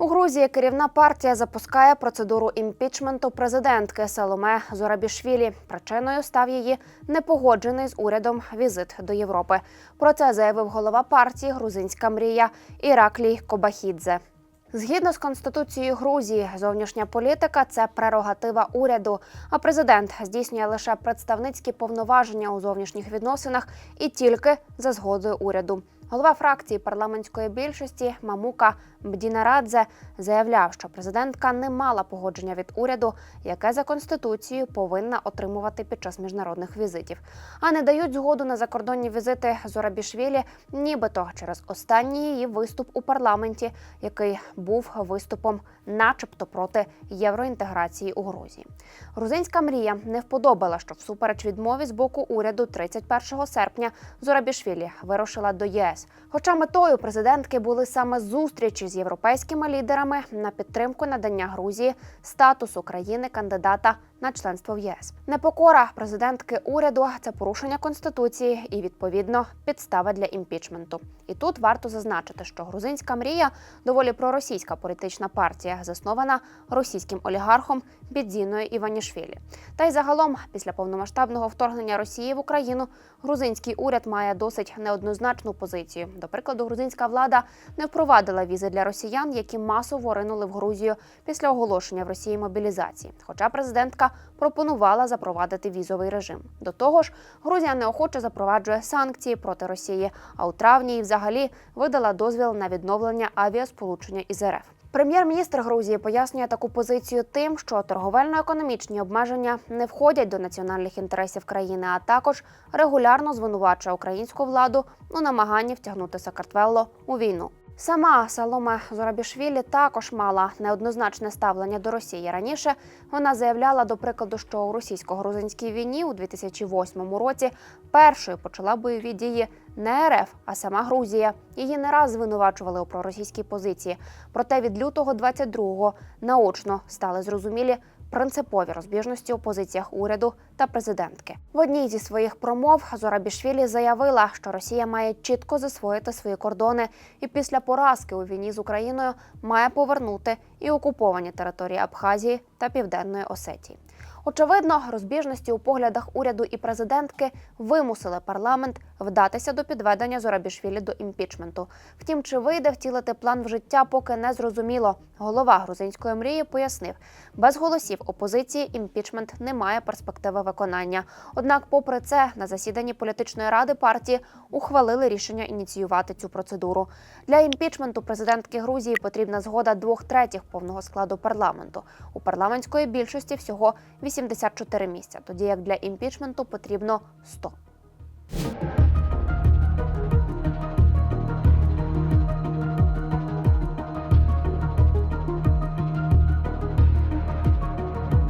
У Грузії керівна партія запускає процедуру імпічменту президентки Саломе Зорабішвілі. Причиною став її непогоджений з урядом візит до Європи. Про це заявив голова партії Грузинська мрія Іраклій Кобахідзе. Згідно з конституцією Грузії, зовнішня політика це прерогатива уряду. А президент здійснює лише представницькі повноваження у зовнішніх відносинах і тільки за згодою уряду. Голова фракції парламентської більшості Мамука Бдінарадзе заявляв, що президентка не мала погодження від уряду, яке за конституцією повинна отримувати під час міжнародних візитів. А не дають згоду на закордонні візити Зорабішвілі, нібито через останній її виступ у парламенті, який був виступом, начебто, проти євроінтеграції у Грузії. Грузинська мрія не вподобала, що всупереч відмові з боку уряду 31 серпня Зорабішвілі вирушила до ЄС. Хоча метою президентки були саме зустрічі з європейськими лідерами на підтримку надання Грузії статусу країни кандидата на членство в ЄС. Непокора президентки уряду це порушення конституції і відповідно підстава для імпічменту. І тут варто зазначити, що грузинська мрія доволі проросійська політична партія, заснована російським олігархом Бідзіною Іванішвілі. Та й загалом, після повномасштабного вторгнення Росії в Україну, грузинський уряд має досить неоднозначну позицію. До прикладу, грузинська влада не впровадила візи для росіян, які масово ринули в Грузію після оголошення в Росії мобілізації. Хоча президентка пропонувала запровадити візовий режим. До того ж, Грузія неохоче запроваджує санкції проти Росії, а у травні і взагалі видала дозвіл на відновлення авіасполучення із РФ. Прем'єр-міністр Грузії пояснює таку позицію тим, що торговельно-економічні обмеження не входять до національних інтересів країни, а також регулярно звинувачує українську владу у намаганні втягнути Сакартвелло у війну. Сама Саломе Зорабішвілі також мала неоднозначне ставлення до Росії. Раніше вона заявляла, до прикладу, що у російсько-грузинській війні у 2008 році першою почала бойові дії не РФ, а сама Грузія. Її не раз звинувачували у проросійській позиції. Проте від лютого 22-го наочно стали зрозумілі принципові розбіжності у позиціях уряду та президентки. В одній зі своїх промов Зорабішвілі заявила, що Росія має чітко засвоїти свої кордони і після поразки у війні з Україною має повернути і окуповані території Абхазії та Південної Осетії. Очевидно, розбіжності у поглядах уряду і президентки вимусили парламент вдатися до підведення Зорабішвілі до імпічменту. Втім, чи вийде втілити план в життя, поки не зрозуміло. Голова грузинської мрії пояснив, без голосів опозиції імпічмент не має перспективи виконання. Однак, попри це, на засіданні політичної ради партії ухвалили рішення ініціювати цю процедуру. Для імпічменту президентки Грузії потрібна згода двох третіх повного складу парламенту. У парламентської більшості всього 84 місця, тоді як для імпічменту потрібно 100.